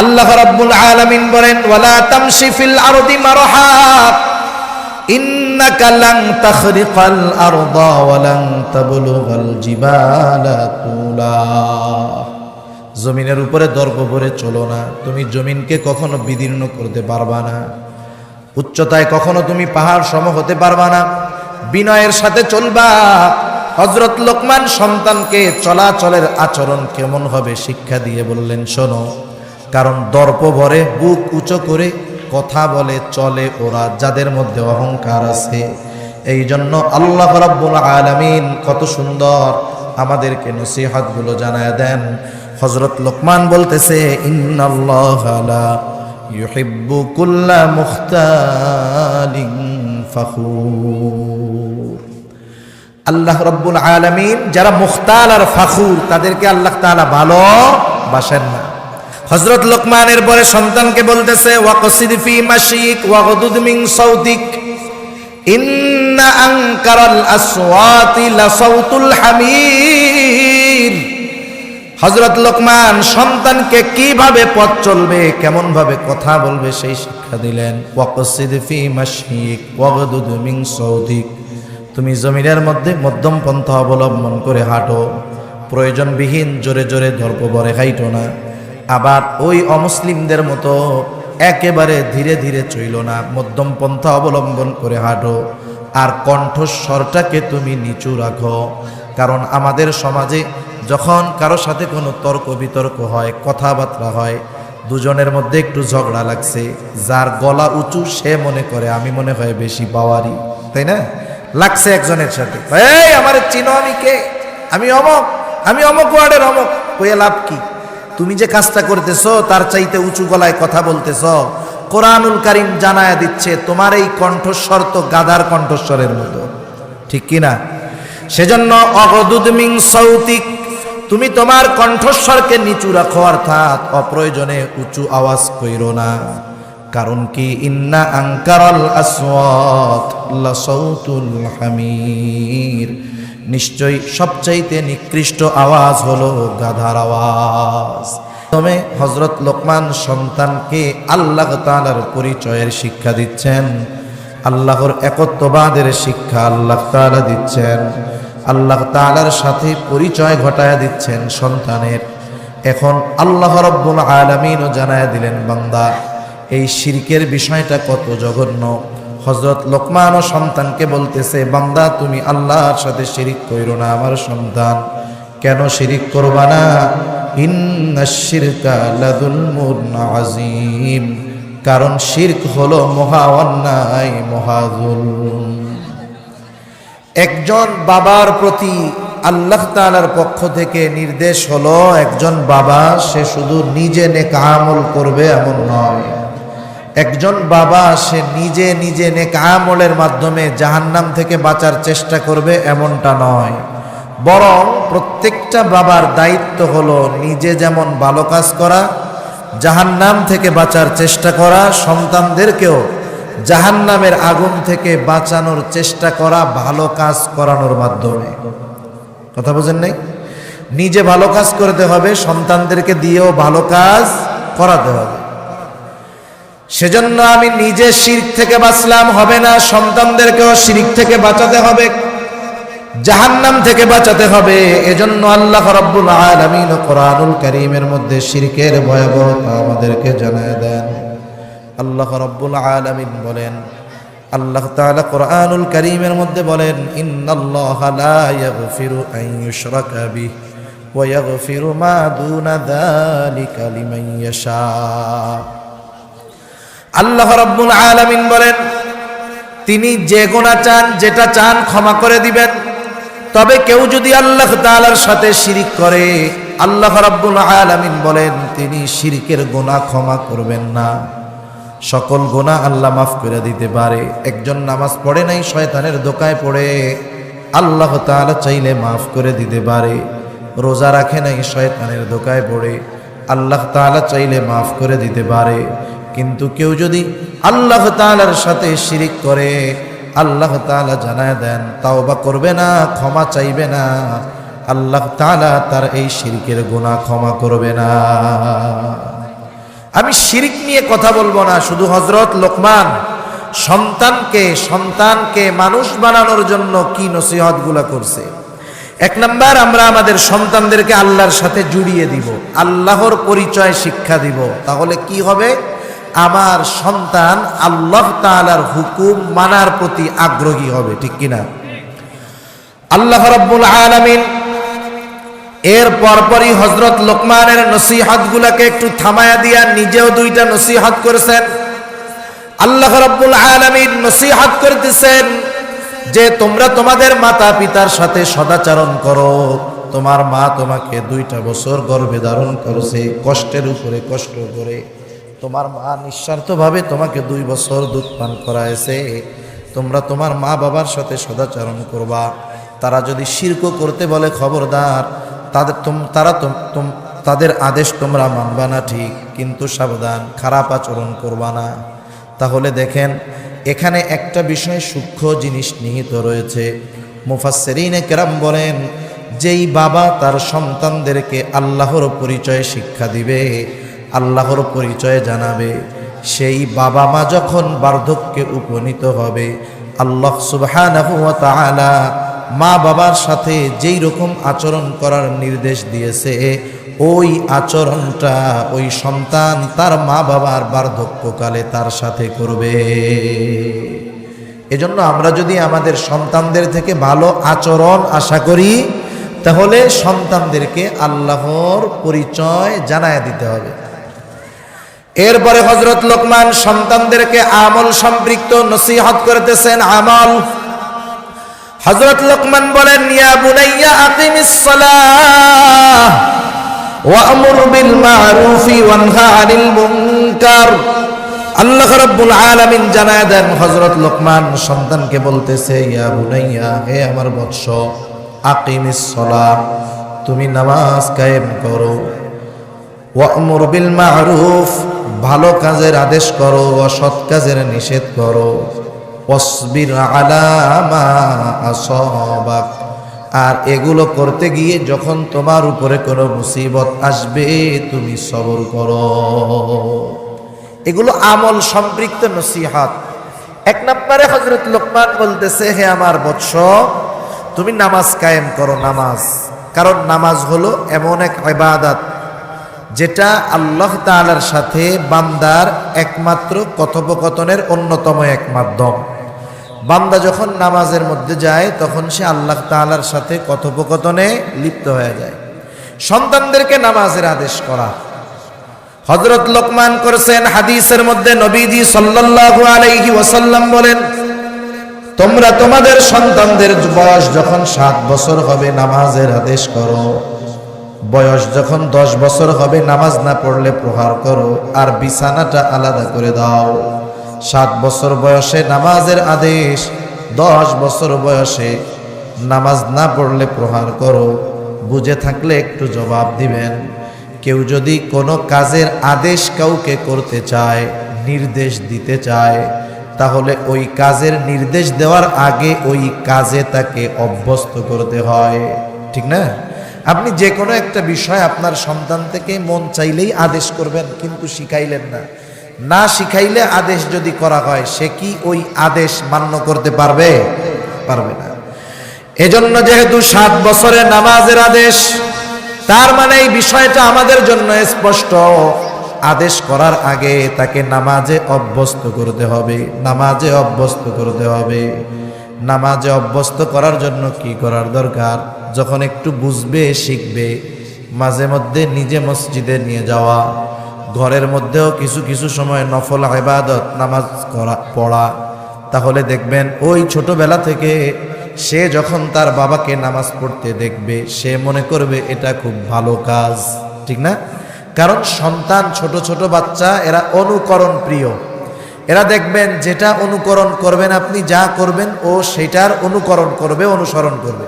আল্লাহ রাব্বুল আলামিন বলেন, ওয়ালা তামশি ফিল আরদি মারহা। ইন্নাকা লান তাখরিকাল আরদা ওয়া লান তাবলুগাল জিবালা তুলা জমিনের উপরে দর্প ভরে চলো না। তুমি জমিনকে কখনো বিদীর্ণ করতে পারবা না। উচ্চতায় কখনো তুমি পাহাড় সম হতে পারবা না। বিনয়ের সাথে চলবা। হজরত লোকমান সন্তানকে চলাচলের আচরণ কেমন হবে শিক্ষা দিয়ে বললেন, শোনো কারণ দর্প ভরে বুক উঁচু করে কথা বলে, চলে ওরা যাদের মধ্যে অহংকার আছে। এই জন্য আল্লাহ রাব্বুল আলামিন কত সুন্দর আমাদেরকে নসিহতগুলো জানায় দেন। হজরত লোকমান বলতেছে আল্লাহ রব্বুল আলামিন যারা মুখতাল আর ফাখুর, তাদেরকে আল্লাহ তাআলা ভালো বাসেন না। হযরত লোকমানের পরে সন্তানকে বলতেছে, ওয়াকসিদ ফি মাশিক ওয়াগদুদ মিন সাউতিক। ইন্না আনকারাল আসওয়াতি লাসাউতুল হামির। হজরত লোকমান সন্তানকে কীভাবে পথ চলবে কেমন ভাবে কথা বলবে সেই শিক্ষা দিলেন, ওয়াকসিদ ফি মাশিক ওয়াগদুদ মিন সাউতিক। তুমি জমিনের মধ্যে মধ্যম পন্থা অবলম্বন করে হাঁটো, প্রয়োজনবিহীন জোরে জোরে ধর্প বরে হাইটো না। আবার ওই অমুসলিমদের মতো একেবারে ধীরে ধীরে চইল না, মধ্যম পন্থা অবলম্বন করে হাঁটো। আর কণ্ঠস্বরটাকে তুমি নিচু রাখো, কারণ আমাদের সমাজে যখন কারও সাথে কোনো তর্ক বিতর্ক হয়, কথাবার্তা হয়, দুজনের মধ্যে একটু ঝগড়া লাগছে। যার গলা উঁচু, সে মনে করে, আমি মনে হয় বেশি পাওয়ারি। তাই না? লাগছে একজনের সাথে। এই, আমার চিনো আমি কে? আমি অমক আমি অমক ওয়ার্ডের অমক। কয়ে লাভ কি? তুমি যে কাজটা করতেছো, তার চাইতে উঁচু গলায় কথা বলতেছ। কোরআনুল কারিম জানায়া দিচ্ছে, তোমার এই কণ্ঠস্বর তো গাধার কণ্ঠস্বরের মতো। ঠিক কি না? সেজন্য, অগদুদ মিং সৌতিক তুমি তোমার কণ্ঠস্বরকে নিচু রাখো, অর্থাৎ অপ্রয়োজনে উঁচু আওয়াজ কইর না। কারণ কি? ইন্না আঙ্কারাল আসওয়াত লাসাউতুল হামির নিশ্চয়ই সবচাইতে নিকৃষ্ট আওয়াজ হলো গাধার আওয়াজ। তবে হজরত লোকমান সন্তানকে আল্লাহ তালার পরিচয়ের শিক্ষা দিচ্ছেন। আল্লাহর একত্ববাদের শিক্ষা আল্লাহ তাআলা দিচ্ছেন। আল্লাহ তালার সাথে পরিচয় ঘটায় দিচ্ছেন সন্তানের। এখন আল্লাহ রব্বুল আলামিনও জানায়া দিলেন, বান্দা, এই শিরকের বিষয়টা কত জঘন্য। হজরত লোকমান ও সন্তানকে বলতেছে, বান্দা, তুমি আল্লাহর সাথে শিরিক কইরো না, আমার সন্তান। কেন শিরিক করবা না? কারণ শিরক হলো মহা অন্যায় মহাজুলম একজন বাবার প্রতি আল্লাহ তাআলার পক্ষ থেকে নির্দেশ হলো, একজন বাবা, সে শুধু নিজে নেক আমল করবে, এমন নয়। একজন বাবা, সে নিজে নিজে নেক আমলের মাধ্যমে জাহান্নাম থেকে বাঁচার চেষ্টা করবে এমনটা নয়। বরং প্রত্যেকটা বাবার দায়িত্ব হলো নিজে যেমন ভালো কাজ করা, জাহান্নাম থেকে বাঁচার চেষ্টা করা, সন্তানদেরকেও জাহান্নামের আগুন থেকে বাঁচানোর চেষ্টা করা, ভালো কাজ করানোর মাধ্যমে। কথা বোঝেন নাই? নিজে ভালো কাজ করতে হবে, সন্তানদেরকে দিয়েও ভালো কাজ করাতে হবে। সেজন্য আমি নিজে শিরিক থেকে বাঁচলাম, হবে না। সন্তানদেরকেও শিরিক থেকে বাঁচাতে হবে, জাহান্নাম থেকে বাঁচাতে হবে। এজন্য আল্লাহ রাব্বুল আলামিন কোরআনুল কারীমের মধ্যে শিরকের ভয়াবহতা আমাদেরকে জানায় দেন। আল্লাহ রাব্বুল আলামিন বলেন, আল্লাহ তাআলা কোরআনুল কারীমের মধ্যে বলেন, ইন্নাল্লাহা লা ইয়াগফিরু আন ইউশরাকা বিহি ওয়া ইয়াগফিরু মা দুনা যালিকা লিমান ইয়াশা। আল্লাহ রাব্বুল আলামিন বলেন, তিনি যে গোনা চান, যেটা চান ক্ষমা করে দিবেন। তবে কেউ যদি আল্লাহ তাআলার সাথে শিরিক করে, আল্লাহ রাব্বুল আলামিন বলেন, তিনি শিরিকের গোনা ক্ষমা করবেন না। সকল গোনা আল্লাহ মাফ করে দিতে পারে। একজন নামাজ পড়ে নাই, শয়তানের দোকায় পড়ে। আল্লাহ তাআলা চাইলে মাফ করে দিতে পারে। রোজা রাখে নাই, শয়তানের দোকায় পড়ে। আল্লাহ তাআলা চাইলে মাফ করে দিতে পারে। কিন্তু কেউ যদি আল্লাহ তাআলার সাথে শিরিক করে, আল্লাহ তালা জানায় দেন তাও বা করবে না, ক্ষমা চাইবে না, আল্লাহ তাআলা তার এই শিরিকের গুনাহ ক্ষমা করবে না। আমি শিরিক নিয়ে কথা বলব না, শুধু হজরত লোকমান, সন্তানকে সন্তানকে মানুষ বানানোর জন্য কি নসিহতগুলা করছে। এক নাম্বার, আমরা আমাদের সন্তানদেরকে আল্লাহর সাথে জুড়িয়ে দিব, আল্লাহর পরিচয় শিক্ষা দিব, তাহলে কি হবে? আমার সন্তান আল্লাহ তাআলার হুকুম মানার প্রতি আগ্রহী হবে, ঠিক কিনা? আল্লাহ রাব্বুল আলমিন এর পরপরই হজরত লোকমানের নসিহাত গুলাকে একটু থামায়া দিয়া নিজেও দুইটা নসিহাত করেছেন। আল্লাহ রাব্বুল আলামিন নসিহাত করতেছেন যে, তোমরা তোমাদের মাতা পিতার সাথে সদাচরণ করো। তোমার মা তোমাকে দুইটা বছর গর্ভে ধারণ করেছে, কষ্টের উপরে, কষ্ট করে তোমার মা নিঃস্বার্থভাবে তোমাকে দুই বছর দুধ পান করাইছে। তোমরা তোমার মা বাবার সাথে সদাচরণ করবা। তারা যদি শির্ক করতে বলে, খবরদার, তাদের তুম, তারা তাদের আদেশ তোমরা মানবা না ঠিক, কিন্তু সাবধান, খারাপ আচরণ করবা না। তাহলে দেখেন, এখানে একটা বিষয় সূক্ষ্ম জিনিস নিহিত রয়েছে। মুফাসসিরিনে কেরাম বলেন, যেই বাবা তার সন্তানদেরকে আল্লাহর পরিচয় শিক্ষা দিবে আল্লাহর পরিচয় জানাবে। সেই বাবা মা যখন বার্ধক্যে উপনীত হবে, আল্লাহ তাআলা মা বাবার সাথে যেই রকম আচরণ করার নির্দেশ দিয়েছে, ওই আচরণটা ওই সন্তান তার মা বাবার বার্ধক্যকালে তার সাথে করবে। এজন্য আমরা যদি আমাদের সন্তানদের থেকে ভালো আচরণ আশা করি, তাহলে সন্তানদেরকে আল্লাহর পরিচয় জানায় দিতে হবে। এরপরে হজরত লোকমান সন্তানদেরকে আমল সম্পৃক্ত নসিহত করতেছেন আমল। হজরত লোকমান বলেন, ইয়া বুনাইয়া আকিমিস সালাহ ওয়ামুর বিল মারুফি ওয়ানহা আনিল মুনকার। আল্লাহ রাব্বুল আলামিন জানায় দেন, হযরত লোকমান সন্তানকে বলতেছে, ইয়া বুনাইয়া, হে আমার বৎস, আকিমিস সালাহ, তুমি নামাজ কায়েম করো। ওয়ামুর বিল মারুফ ভালো কাজের আদেশ করো, অসৎ কাজের নিষেধ করো। অসবির আলামা আর এগুলো করতে গিয়ে যখন তোমার উপরে কোনো মুসিবত আসবে, তুমি সবর করো। এগুলো আমল সম্পৃক্ত নসিহাত। এক নম্বরে হজরত লোকমান বলতেছে, হে আমার বৎস, তুমি নামাজ কায়েম করো, নামাজ। কারণ নামাজ হলো এমন এক ইবাদত। যেটা আল্লাহ তাআলার সাথে বান্দার একমাত্র কথোপকথনের অন্যতম এক মাধ্যম। বান্দা যখন নামাজের মধ্যে যায়, তখন সে আল্লাহ তাআলার সাথে কথোপকথনে লিপ্ত হয়ে যায়। সন্তানদেরকে নামাজের আদেশ করা। হজরত লোকমান করেছেন হাদিসের মধ্যে নবীজি সাল্লাল্লাহু আলাইহি ওয়াসাল্লাম বলেন, তোমরা তোমাদের সন্তানদের বয়স যখন সাত বছর হবে, নামাজের আদেশ করো। বয়স যখন দশ বছর হবে, নামাজ না পড়লে প্রহার করো আর বিছানাটা আলাদা করে দাও। সাত বছর বয়সে নামাজের আদেশ, দশ বছর বয়সে নামাজ না পড়লে প্রহার করো। বুঝে থাকলে একটু জবাব দিবেন। কেউ যদি কোনো কাজের আদেশ কাউকে করতে চায়, নির্দেশ দিতে চায়, তাহলে ওই কাজের নির্দেশ দেওয়ার আগে ওই কাজে তাকে অভ্যস্ত করতে হয়। ঠিক না? আপনি যে কোনো একটা বিষয় আপনার সন্তান থেকে মন চাইলেই আদেশ করবেন, কিন্তু শিখাইলেন না। না শিখাইলে আদেশ যদি করা হয়, সে কি ওই আদেশ মান্য করতে পারবে? পারবে না। এজন্য যেহেতু সাত বছরে নামাজের আদেশ, তার মানে এই বিষয়টা আমাদের জন্য স্পষ্ট। আদেশ করার আগে তাকে নামাজে অভ্যস্ত করতে হবে। নামাজে অভ্যস্ত করতে হবে। নামাজে অভ্যস্ত করার জন্য কি করার দরকার? যখন একটু বুঝবে, শিখবে, মাঝে মধ্যে নিজে মসজিদে নিয়ে যাওয়া, ঘরের মধ্যেও কিছু কিছু সময় নফল ইবাদত, নামাজ করা, পড়া, তাহলে দেখবেন ওই ছোটবেলা থেকে সে যখন তার বাবাকে নামাজ পড়তে দেখবে, সে মনে করবে এটা খুব ভালো কাজ। ঠিক না? কারণ সন্তান, ছোট ছোট বাচ্চা, এরা অনুকরণ প্রিয়। এরা দেখবেন যেটা অনুকরণ করবেন আপনি যা করবেন, ও সেটার অনুকরণ করবে, অনুসরণ করবে।